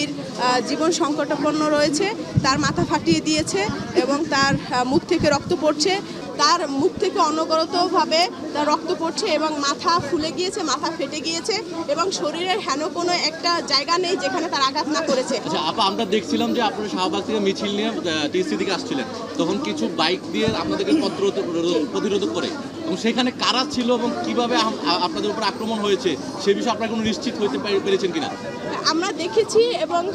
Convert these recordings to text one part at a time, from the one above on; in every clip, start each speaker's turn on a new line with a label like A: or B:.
A: বিএনপির জীবন সংকটাপন্ন রয়েছে, তার মাথা ফাটিয়ে দিয়েছে এবং তার মুখ থেকে রক্ত পড়ছে। তার মুখ থেকে অনবরতভাবে তার রক্ত পড়ছে এবং মাথা ফুলে গিয়েছে, মাথা ফেটে গিয়েছে এবং শরীরের হেন কোনো একটা জায়গা নেই যেখানে তার আঘাত না করেছে।
B: আচ্ছা আপা, আমরা দেখছিলাম যে আপনারা শাহবাগ থেকে মিছিল নিয়ে টিএসসি দিকে আসছিলেন। তখন কিছু বাইক দিয়ে আপনাদেরকে প্রতিরোধ করে এবং সেখানে কারা ছিল এবং কীভাবে আপনাদের উপর আক্রমণ হয়েছে, সে বিষয়ে আপনারা কোনো নিশ্চিত হইতে পারে- পেরেছেন কিনা?
A: আমরা দেখেছি এবং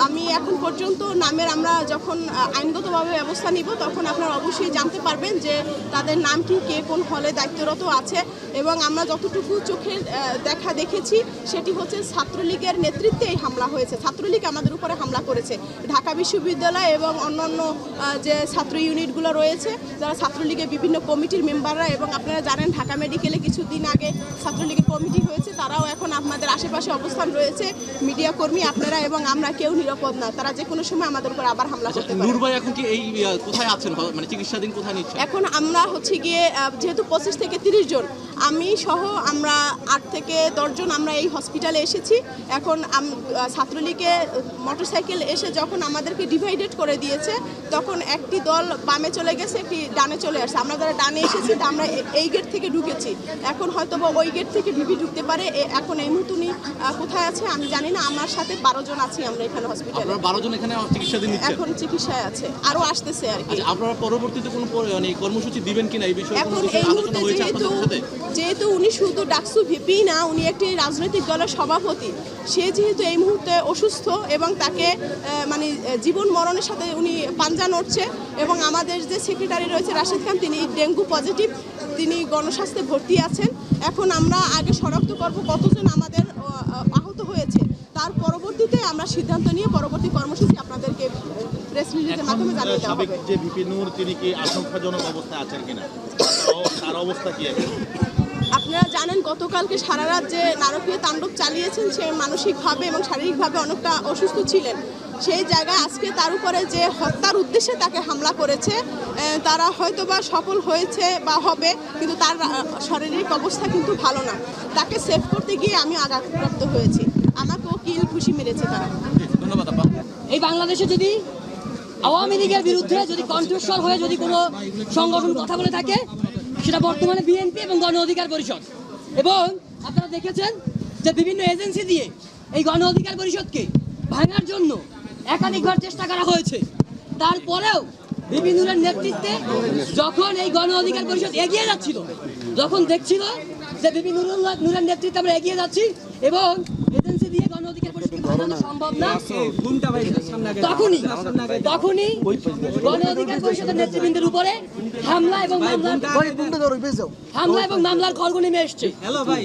A: আমি এখন পর্যন্ত নামের আমরা যখন আইনগতভাবে ব্যবস্থা নিব, তখন আপনারা অবশ্যই জানতে পারবেন যে তাদের নাম কি, কে কোন হলে দায়িত্বরত আছে এবং আমরা যতটুকু চোখের দেখা দেখেছি, সেটি হচ্ছে ছাত্রলীগের নেতৃত্বে এই হামলা হয়েছে। ছাত্রলীগ আমাদের উপরে হামলা করেছে। ঢাকা বিশ্ববিদ্যালয় এবং অন্যান্য যে ছাত্র ইউনিটগুলো রয়েছে, যারা ছাত্রলীগের বিভিন্ন কমিটির মেম্বাররা এবং আপনারা জানেন ঢাকা মেডিকেলে কিছুদিন আগে ছাত্রলীগের কমিটি হয়েছে তারাও এখন আপনাদের আশেপাশে অবস্থান রয়েছে। মিডিয়া কর্মী আপনারা এবং আমরা কেউ নিরাপদ না। তারা যে কোনো সময় আমাদের উপর আবার হামলা
B: আচ্ছা
A: করতে পারে
B: ভাই এখন কি এই কোথায় আছেন? মানে চিকিৎসাধীন কোথায় নিচ্ছেন?
A: এখন আমরা হচ্ছে গিয়ে যেহেতু পঁচিশ থেকে তিরিশ জন আমি সহ আমরা আট থেকে দশজন আমরা এই হসপিটালে এসেছি। এখন ছাত্রলীগে মোটরসাইকেল এসে যখন আমাদেরকে ডিভাইডেড করে দিয়েছে তখন একটি দল বামে চলে গেছে একটি ডানে চলে আসছে। আমরা যারা ডানে এসেছি আমরা এই গেট থেকে ঢুকেছি। এখন হয়তো বা ওই গেট থেকে ঢুকে ঢুকতে পারে। এখন এই মুহূর্তে উনি কোথায় আছে আমি জানি না। আমার সাথে বারো জন আছি আমরা এখানে হসপিটালে
B: বারো জন এখানে চিকিৎসাধীন
A: এখন চিকিৎসায় আছে। আরও আসতেছে আর কি।
B: আচ্ছা আপনারা পরবর্তীতে কোনো মানে কর্মসূচি দিবেন কিনা? এই বিষয়ে
A: এখন এই মুহূর্তে যেহেতু যেহেতু উনি শুধু ডাকসু ভিপি না উনি একটি রাজনৈতিক দলের সভাপতি। সে যেহেতু এই মুহূর্তে অসুস্থ এবং তাকে মানে জীবন মরণের সাথে উনি পাঞ্জা নড়ছে এবং আমাদের যে সেক্রেটারি রয়েছে রাশেদ খান তিনি ডেঙ্গু পজিটিভ তিনি গণস্বাস্থ্যে ভর্তি আছেন এখন আমরা আগে শনাক্ত করব কতজন আমাদের আহ, আহ, আহত হয়েছে। তার পরবর্তীতে আমরা সিদ্ধান্ত নিয়ে পরবর্তী কর্মসূচি আপনাদেরকে প্রেস রিলিজের মাধ্যমে জানিয়ে দেওয়া হবে।
C: যে ভিপি নূর তিনি কি আশঙ্কাজনক অবস্থায় আছেন কিনা? তার- তার অবস্থা কি
A: আপনারা জানেন গতকালকে সারা রাত যে নারকীয় তাণ্ডব চালিয়েছেন। সে মানসিকভাবে এবং শারীরিকভাবে অনেকটা অসুস্থ ছিলেন। সেই জায়গায় আজকে তার উপরে যে হত্যার উদ্দেশ্যে তাকে হামলা করেছে তারা হয়তো বা সফল হয়েছে বা হবে কিন্তু তার শারীরিক অবস্থা কিন্তু ভালো না। তাকে সেভ করতে গিয়ে আমি আঘাতপ্রাপ্ত হয়েছি। আমাকেও কিল খুশি মেরেছে তারা।
B: ধন্যবাদ আপা।
D: এই বাংলাদেশে যদি আওয়ামী লীগের বিরুদ্ধে যদি কণ্ঠস্বর হয়ে যদি কোনো সংগঠন কথা বলে থাকে সেটা বর্তমানে বিএনপি এবং গণ অধিকার পরিষদ। এবং আপনারা দেখেছেন যে বিভিন্ন এজেন্সি দিয়ে এই গণ অধিকার পরিষদকে ভাঙার জন্য একাধিকবার চেষ্টা করা হয়েছে। তারপরেও বিভিন্নদের নেতৃত্বে যখন এই গণ অধিকার পরিষদ এগিয়ে যাচ্ছিল যখন দেখছিল যে বিভিন্ন নুরের নেতৃত্বে আমরা এগিয়ে যাচ্ছি এবং এজেন্সি দিয়ে গণ অধিকার পরিষদকে ভাঙানো সম্ভব না তখনই তখনই গণ অধিকার পরিষদের নেতৃবৃন্দের উপরে হামলা এবং মামলার হামলা এবং মামলার খড়গ নেমে এসছে।
E: হ্যালো ভাই